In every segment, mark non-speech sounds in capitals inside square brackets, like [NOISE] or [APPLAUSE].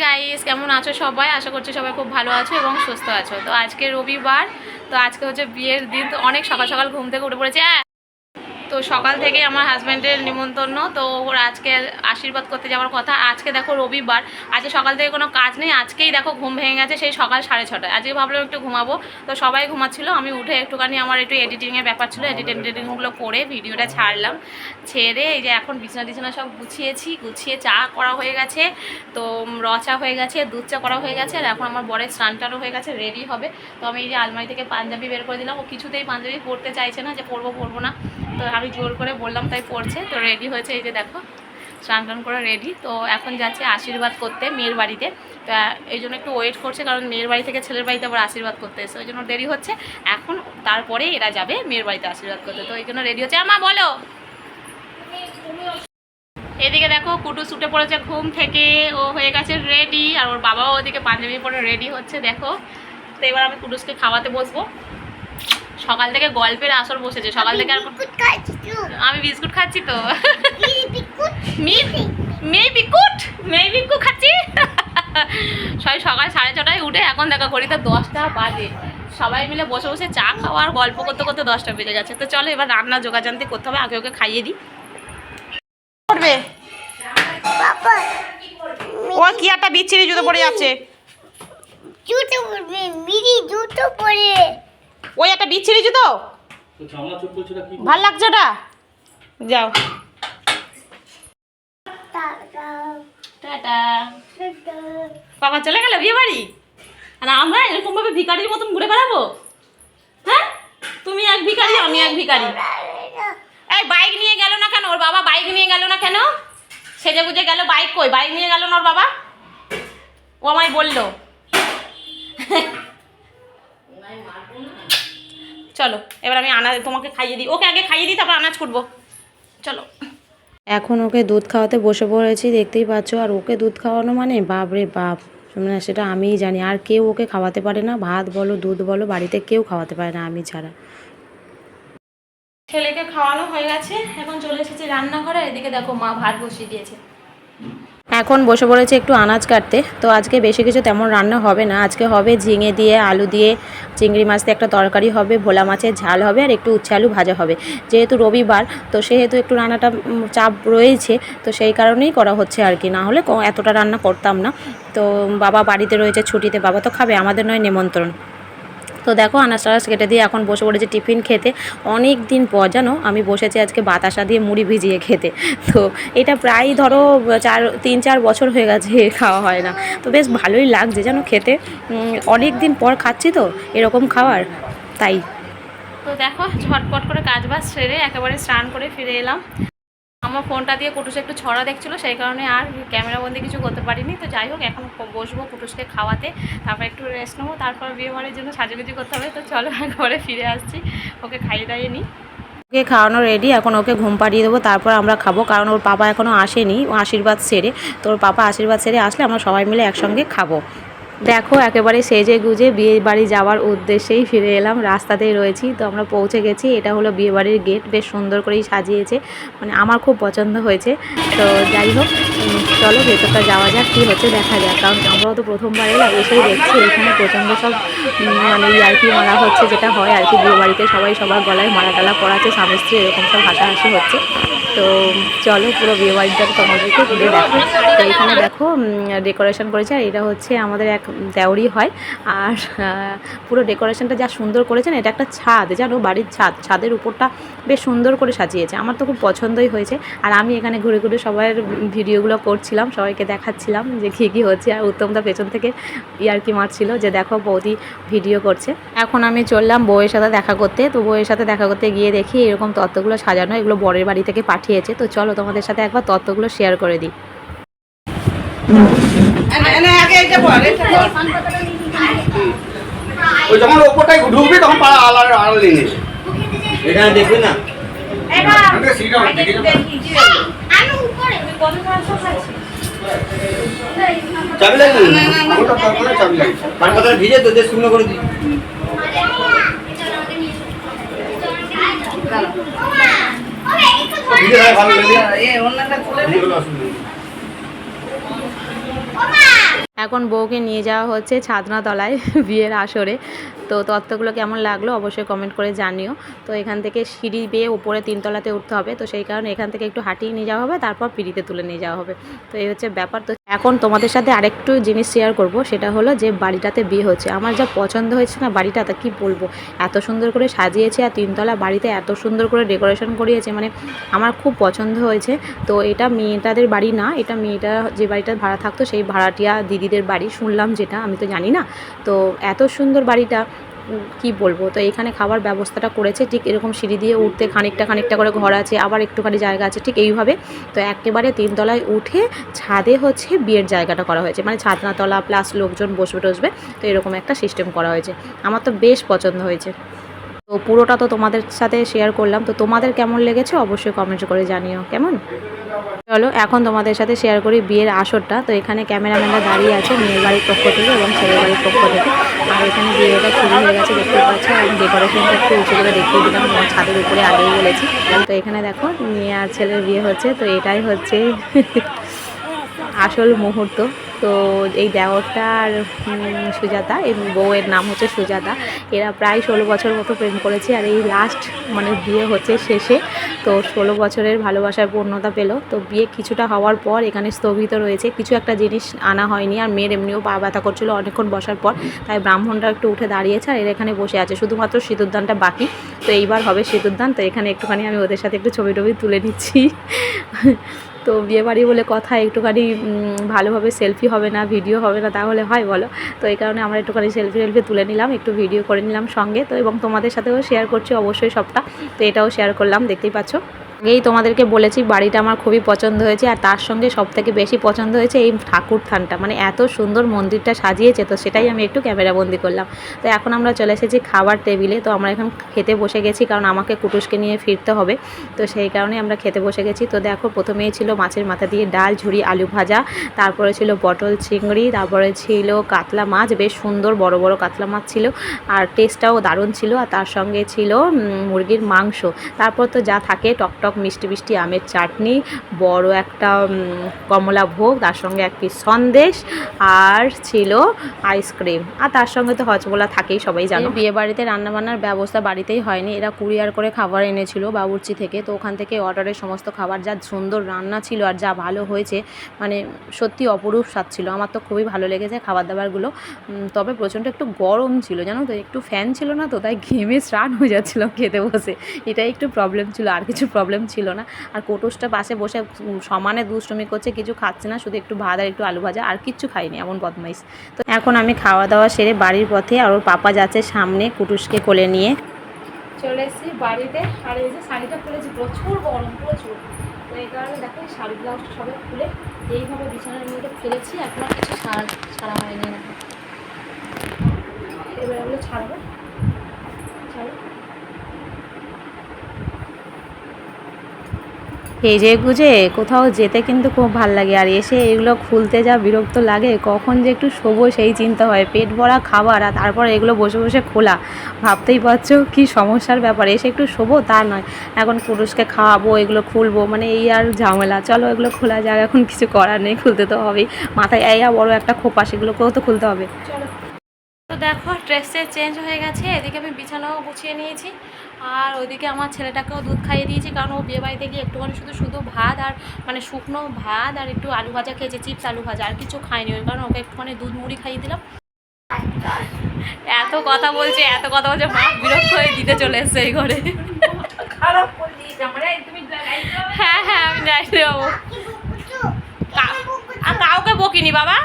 Guys কেমন আছো সবাই আশা করছি সবাই খুব ভালো আছো এবং সুস্থ আছো তো আজকে রবিবার, তো আজকে হচ্ছে বিয়ের দিন, তো অনেক সকাল সকাল ঘুম থেকে উঠে পড়েছে আহ! তো সকাল থেকে আমার হাজব্যান্ডের নিমন্ত্রণ, তো ওর আজকে আশীর্বাদ করতে যাওয়ার কথা। আজকে দেখো রবিবার, আজকে সকাল থেকে কোনো কাজ নেই, আজকেই দেখো ঘুম ভেঙে গেছে, সেই সকাল সাড়ে ছটায়। আজকে ভাবলাম একটু ঘুমাবো, তো সবাই ঘুমাচ্ছিল, আমি উঠে একটুখানি আমার একটু এডিটিংয়ের ব্যাপার ছিল এডিটিং এডিটিংগুলো করে ভিডিওটা ছাড়লাম, ছেড়ে এই যে এখন বিছানা টিছানা সব গুছিয়েছি, গুছিয়ে চা করা হয়ে গেছে, তো র চা হয়ে গেছে, দুধ চা করা হয়ে গেছে, আর এখন আমার বরের স্নানটারও হয়ে গেছে রেডি হবে। তো আমি এই যে আলমারি থেকে পাঞ্জাবি বের করে দিলাম, ও কিছুতেই পাঞ্জাবি পরতে চাইছে না যে পরবো পরবো না। তো আমি জোর করে বললাম, তাই পড়ছে। তো রেডি হয়েছে, এই যে দেখো, স্নান টান করে রেডি তো এখন যাচ্ছে আশীর্বাদ করতে মেয়ের বাড়িতে। তো, এই জন্য একটু ওয়েট করছে, কারণ মেয়ের বাড়ি থেকে ছেলের বাড়িতে আবার আশীর্বাদ করতে এসে ওই জন্য দেরি হচ্ছে। এখন তারপরে এরা যাবে মেয়ের বাড়িতে আশীর্বাদ করতে। তো, এই জন্য রেডি হচ্ছে। আমা বলো। এদিকে দেখো, কুটু ছুটে পড়েছে ঘুম থেকে। ও হয়ে গেছে রেডি আর ওর বাবাও ওদিকে পাঞ্জাবি পরে রেডি হচ্ছে, দেখো। তো এবার আমি কুটুসকে খাওয়াতে বসবো। সকাল থেকে গল্পের আসর বসেছে সকাল থেকে আর আমি বিস্কুট খাচ্ছি তো। মেয়ে বিকুট মেয়ে বিকু খাচ্ছি। সবাই সকাল সাড়ে ছটায় উঠে এখন দেখা ঘড়িতে দশটা বাজে। সবাই মিলে বসে বসে চা খাওয়া আর গল্প করতে করতে দশটা বেজে যাচ্ছে। তো চলো এবার রান্না যোগাযান্তি করতে হবে আগে ওকে খাইয়ে দিই। করবে? ও কি একটা বিচ্ছিরি জুতো পড়ে যাচ্ছে? জুতো পরবে মিরি জুতো পরে। ওই একটা বিচ্ছিরি জুতো তো। ভালো লাগছে ওটা? যাও। বাবা চলে গেল বিয়ে বাড়ি আর আমরা এরকম ভাবে ভিখারির মতন ঘুরে বেড়াবো? হ্যাঁ? তুমি এক ভিকারি আমি এক ভিকারি এই বাইক নিয়ে গেল না কেন? ওর বাবা বাইক নিয়ে গেল না কেন? সেজে গুজে গেল বাইক কই? বাইক নিয়ে গেল না ওর বাবা? ও আমায় বলল। চলো এবার আমি আনাজ তোমাকে খাইয়ে দিই। ওকে আগে খাইয়ে দিই তারপর আনাজ করব। চলো। এখন ওকে দুধ খাওয়াতে বসে পড়েছি দেখতেই পাচ্ছ। আর ওকে দুধ খাওয়ানো মানে? বাপরে বাপ। মানে সেটা আমিই জানি। আর কেউ ওকে খাওয়াতে পারে না। ভাত বলো দুধ বলো বাড়িতে কেউ খাওয়াতে পারে না আমি ছাড়া। ছেলেকে খাওয়ানো হয়ে গেছে। এখন চলে এসেছি রান্নাঘরে। এদিকে দেখো মা ভাত বসিয়ে দিয়েছে। এখন বসে পড়েছে একটু আনাজ কাটতে। তো আজকে বেশি কিছু তেমন রান্না হবে না। আজকে হবে ঝিঙে দিয়ে, আলু দিয়ে, চিংড়ি মাছ দিয়ে একটা তরকারি হবে, ভোলা মাছের ঝাল হবে আর একটু উচ্ছে আলু ভাজা হবে। যেহেতু রবিবার, তো সেহেতু একটু রান্নাটা চাপ রয়েছে, তো সেই কারণেই করা হচ্ছে আর কি। না হলে এতটা রান্না করতাম না। তো বাবা বাড়িতে রয়েছে, ছুটিতে বাবা তো খাবে, আমাদের নয়, নিমন্ত্রণ। তো দেখো আনাজ কেটে দিয়ে এখন বসে পড়েছি টিফিন খেতে। অনেক দিন পর, জানো? আমি বসেছি আজকে বাতাসা দিয়ে মুড়ি ভিজিয়ে খেতে। তো এটা প্রায় ধরো চার, তিন, চার বছর হয়ে গেছে খাওয়া হয় না। তো বেশ ভালোই লাগছে, জানো খেতে। অনেক দিন পর খাচ্ছি তো, এরকম খাবার তাই। তো দেখো, ঝটপট করে কাজ বাজ সেরে একেবারে স্নান করে ফিরে এলাম। আমার ফোনটা দিয়ে কুটুস একটু ছড়া দেখছিলো, সেই কারণে আর ক্যামেরা বন্দি কিছু করতে পারিনি। তো যাই হোক, এখন বসবো কুটুসকে খাওয়াতে, তারপর একটু রেস্ট নেব, তারপর বিয়ে বাড়ির জন্য সাজুগুজি করতে হবে। তো চলো একবারে ফিরে আসছি। ওকে খাইয়ে দাইয়ে নিই। ওকে খাওয়ানো রেডি এখন ওকে ঘুম পাড়িয়ে দেবো, তারপর আমরা খাব, কারণ ওর পাপা এখনও আসেনি, ও আশীর্বাদ সেরে। তো ওর পাপা আশীর্বাদ সেরে আসলে আমরা সবাই মিলে একসঙ্গে খাব। দেখো, একেবারে সেজে গুজে বিয়ে বাড়ি যাওয়ার উদ্দেশ্যেই ফিরে এলাম। রাস্তাতেই রয়েছি, তো আমরা পৌঁছে গেছি। এটা হলো বিয়ে বাড়ির গেট, বেশ সুন্দর করেই সাজিয়েছে। মানে আমার খুব পছন্দ হয়েছে। তো যাই হোক চলো ভেতরটা যাওয়া যাক, কী হচ্ছে দেখা যাক। কারণ আমরাও তো প্রথমবার এলাম এসেই দেখছি, এখানে প্রচণ্ড সব মানে ইয়ার্কি মারা হচ্ছে যেটা হয় আর কি। বিয়ে বাড়িতে সবাই সবার গলায় মালা টালা পড়াচ্ছে স্বামী স্ত্রী এরকম সব হাসাহাসি হচ্ছে। তো চলো পুরো বিয়ে বাড়িটা তোমাদেরকে ঘুরে দেখো তো এখানে দেখো ডেকোরেশন করেছে। আর এটা হচ্ছে আমাদের এক দেওরি হয়। আর পুরো ডেকোরেশনটা যা সুন্দর করেছেন, এটা একটা ছাদ, জানো, বাড়ির ছাদ। ছাদের উপরটা বেশ সুন্দর করে সাজিয়েছে। আমার তো খুব পছন্দই হয়েছে। আর আমি এখানে ঘুরে ঘুরে সবার ভিডিওগুলো করছিলাম, সবাইকে দেখাচ্ছিলাম যে কী কী হচ্ছে। আর উত্তমদা পেছন থেকে ইয়ার্কি মারছিল যে, দেখো, বৌদি ভিডিও করছে। এখন আমি চললাম বউয়ের সাথে দেখা করতে। তো বউয়ের সাথে দেখা করতে গিয়ে দেখি এরকম তত্ত্বগুলো সাজানো, এগুলো বরের বাড়ি থেকে পাঠিয়েছে। তো চলো তোমাদের সাথে একবার তত্ত্বগুলো শেয়ার করে দিই। ওই যখন ওপরটাই ঢুকবি তখন পাড়া আলার আড়াল নিয়ে নিবি এখানে দেখবি না? চাবি লাগবে? না ওটা তারপরে চাবি লাগবে। পান পাতাটা ভিজে তো দিয়ে শুকনো করে দিই। ভিজে ভালো লাগে ভিজে হলে অসুবিধা নেই। এখন বউকে নিয়ে যাওয়া হচ্ছে ছাদনাতলায় [LAUGHS] বিয়ের আসরে। তো তত্ত্বগুলো কেমন লাগল অবশ্যই কমেন্ট করে জানিও। তো এখান থেকে সিঁড়ি বেয়ে উপরে তিনতলাতে উঠতে হবে। তো সেই কারণে এখান থেকে একটু হাঁটিয়ে নিয়ে যাওয়া হবে, তারপর পিড়িতে তুলে নিয়ে যাওয়া হবে। তো এই হচ্ছে ব্যাপার। তো এখন তোমাদের সাথে আরেকটু জিনিস শেয়ার করব, সেটা হলো যে বাড়িটাতে বিয়ে হচ্ছে। আমার যা পছন্দ হয়েছে না বাড়িটা, তা কি বলব? এত সুন্দর করে সাজিয়েছে আর তিনতলা বাড়িতে এত সুন্দর করে ডেকোরেশন করিয়েছে মানে আমার খুব পছন্দ হয়েছে। তো এটা মেয়েটাদের বাড়ি না, এটা মেয়েটা যে বাড়িটা ভাড়া থাকতো, সেই ভাড়াটিয়া দিদিদের বাড়ি শুনলাম যেটা, আমি তো জানি না। তো এত সুন্দর বাড়িটা কি বলব? তো এখানে খাবার ব্যবস্থাটা করেছে, ঠিক এরকম সিঁড়ি দিয়ে উঠতে খানিকটা খানিকটা করে ঘর আছে, আবার একটুখানি জায়গা আছে, ঠিক এইভাবে। তো একেবারে তিনতলায় উঠে ছাদে হচ্ছে বিয়ের জায়গাটা করা হয়েছে মানে ছাদনাতলা প্লাস লোকজন বসবে টসবে তো এরকম একটা সিস্টেম করা হয়েছে। আমার তো বেশ পছন্দ হয়েছে। তো পুরোটা তো তোমাদের সাথে শেয়ার করলাম। তো তোমাদের কেমন লেগেছে অবশ্যই কমেন্ট করে জানিও, কেমন? চলো, এখন তোমাদের সাথে শেয়ার করি বিয়ের আসরটা। তো এখানে ক্যামেরাম্যানরা দাঁড়িয়ে আছে মেয়ের বাড়ির পক্ষ থেকে এবং ছেলের বাড়ির পক্ষ থেকে। আর এখানে বিয়েটা শুরু হয়ে গেছে দেখতে পাচ্ছ, এবং ডেকোরেশনটা একটু উঁচু করে দেখিয়ে দিলাম আমার ছাদের উপরে আগেই বলেছি। তো এখানে দেখো, মেয়ে আর ছেলের বিয়ে হচ্ছে। তো এটাই হচ্ছে আসল মুহূর্ত। তো এই দেওরটা আর সুজাতা এই বউয়ের নাম হচ্ছে সুজাতা। এরা প্রায় ষোলো বছর মতো প্রেম করেছে আর এই লাস্ট মানে বিয়ে হচ্ছে শেষে। তো ষোলো বছরের ভালোবাসার পূর্ণতা পেল। তো বিয়ে কিছুটা হওয়ার পর এখানে স্থগিত রয়েছে। কিছু একটা জিনিস আনা হয়নি আর মেয়ের এমনিও পা ব্যথা করছিল অনেকক্ষণ বসার পর। তাই ব্রাহ্মণরা একটু উঠে দাঁড়িয়েছে আর এর এখানে বসে আছে। শুধুমাত্র সিঁদুরদানটা বাকি। তো এইবার হবে সিঁদুরদান। তো এখানে একটুখানি আমি ওদের সাথে একটু ছবি টবি তুলে নিচ্ছি। তো বিয়ে বাড়ি বলে কথা, একটুখানি ভালোভাবে সেলফি হবে না ভিডিও হবে না, তাহলে হয় বলো? তো এই কারণে আমরা একটুখানি সেলফি টেলফি তুলে নিলাম, একটু ভিডিও করে নিলাম সঙ্গে। তো এবং তোমাদের সাথেও শেয়ার করছি অবশ্যই সবটা। তো এটাও শেয়ার করলাম, দেখতেই পাচ্ছ। আগেই তোমাদেরকে বলেছি, বাড়িটা আমার খুবই পছন্দ হয়েছে আর তার সঙ্গে সব থেকে বেশি পছন্দ হয়েছে এই ঠাকুর থানটা। মানে এত সুন্দর মন্দিরটা সাজিয়েছে, তো সেটাই আমি একটু ক্যামেরাবন্দি করলাম। তো এখন আমরা চলে এসেছি খাবার টেবিলে, তো আমরা এখন খেতে বসে গেছি কারণ আমাকে কুটুসকে নিয়ে ফিরতে হবে। তো সেই কারণে আমরা খেতে বসে গেছি। তো দেখো, প্রথমেই ছিল মাছের মাথা দিয়ে ডাল ঝুড়ি আলু ভাজা, তারপরে ছিল পটল চিংড়ি, তারপরে ছিল কাতলা মাছ, বেশ সুন্দর বড় বড় কাতলা মাছ ছিল আর টেস্টটাও দারুণ ছিল। আর তার সঙ্গে ছিল মুরগির মাংস। তারপর তো যা থাকে টকটক মিষ্টি মিষ্টি আমের চাটনি, বড় একটা কমলা ভোগ, তার সঙ্গে এক পিস সন্দেশ আর ছিল আইসক্রিম আর তার সঙ্গে তো হজমোলা থাকেই, সবাই জানো। বিয়ে বাড়িতে রান্নাবান্নার ব্যবস্থা বাড়িতেই হয়নি। এরা কুরিয়ার করে খাবার এনেছিল বাবুর্চি থেকে। তো ওখান থেকে অর্ডারের সমস্ত খাবার, যা সুন্দর রান্না ছিল আর যা ভালো হয়েছে মানে সত্যি অপরূপ স্বাদ ছিল। আমার তো খুবই ভালো লেগেছে খাবার দাবারগুলো তবে প্রচণ্ড একটু গরম ছিল, জানো তো? একটু ফ্যান ছিল না তো, তাই ঘেমে স্নান হয়ে যাচ্ছিলাম খেতে বসে। এটাই একটু প্রবলেম ছিল, আর কিছু প্রবলেম ছিল না। আর কোটোসটা পাশে বসে সমানে দুষ্টুমি করছে, কিছু খাচ্ছে না, শুধু একটু ভাত আর একটু আলু ভাজা, আর কিচ্ছু খাইনি এমন বদমাইশ। তো এখন আমি খাওয়া দাওয়া সেরে বাড়ির পথে আর ওর পাপা যাচ্ছে সামনে কুটুসকে কোলে নিয়ে। চলে এসেছি বাড়িতে, আর এই যে শাড়িটা খুলেছি, প্রচুর গরম, প্রচুর। তো এই কারণে দেখো, এই শাড়ি ব্লাউজটা সবাই খুলে এইভাবে বিছানার মধ্যে ফেলেছি, এখনও কিছু ছাড়া ছাড়া হয়নি। এবার এগুলো ছাড়বো। সেজে গুজে কোথাও যেতে কিন্তু খুব ভালো লাগে। আর এসে এগুলো খুলতে যা বিরক্ত লাগে, কখন যে একটু শোবো সেই চিন্তা হয়। পেট ভরা খাবার আর তারপর এগুলো বসে বসে খোলা। ভাবতেই পারছ কি সমস্যার ব্যাপার? এসে একটু শোবো তা নয়। এখন পুরুষকে খাওয়াবো, এগুলো খুলবো মানে এই আর ঝামেলা। চলো এগুলো খোলা যাক, এখন কিছু করার নেই, খুলতে তো হবেই। মাথায় এই বড় একটা খোপা, সেগুলোকেও তো খুলতে হবে। তো দেখো ড্রেসে চেঞ্জ হয়ে গেছে। এদিকে আমি বিছানাও গুছিয়ে নিয়েছি। আর ওইদিকে আমার ছেলেটাকেও দুধ খাইয়ে দিয়েছি কারণ ও বিয়ে বাড়িতে গিয়ে একটুখানি শুধু শুধু ভাত আর মানে শুকনো ভাত আর একটু আলু ভাজা খেয়েছে চিপস আলু ভাজা আর কিছু খায়নি ওই কারণে ওকে একটুখানি দুধ মুড়ি খাইয়ে দিলাম। এত কথা বলছে এত কথা বলছে মা বিরক্ত হয়ে দিতে চলে এসছে এই ঘরে। হ্যাঁ হ্যাঁ আমি যাই যাব আর কাউকে বকিনি বাবা?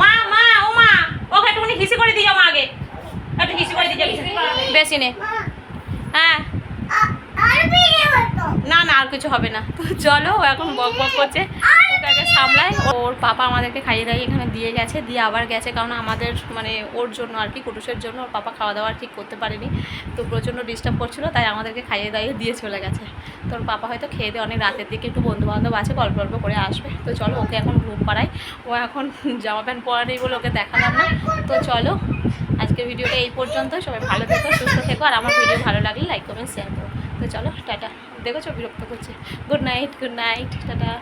মা মা ও মা ওকে একটুখানি হিসি করে দিয়ে মা আগে। একটু হিসি করে দিয়ে যাবি বেশি নে। হ্যাঁ। না না, আর কিছু হবে না। তো চলো, ও এখন বক বক করছে। ওকে সামলায় ওর পাপা আমাদেরকে খাইয়ে দাইয়ে এখানে দিয়ে গেছে। দিয়ে আবার গেছে, কারণ আমাদের মানে ওর জন্য আর কি, কুটুসের জন্য ওর পাপা খাওয়া দাওয়া ঠিক করতে পারেনি। তো প্রচণ্ড ডিস্টার্ব করছিল, তাই আমাদেরকে খাইয়ে দাইয়ে দিয়ে চলে গেছে। তো ওর পাপা হয়তো খেয়ে দিয়ে, অনেক রাতের দিকে একটু বন্ধু বান্ধব আছে, গল্প গল্প করে আসবে। তো চলো, ওকে এখন ঘুম পাড়াই। ও এখন জামা প্যান্ট পরা নেই বলে ওকে দেখালাম না। তো চলো আজকের ভিডিওটা এই পর্যন্ত সবাই ভালো থেকো, সুস্থ থেকো। আর আমার ভিডিও ভালো লাগলে লাইক কমেন্ট শেয়ার করো। তো চলো, টাটা। দেখেছ? বিরক্ত করছে। Good night good night tata.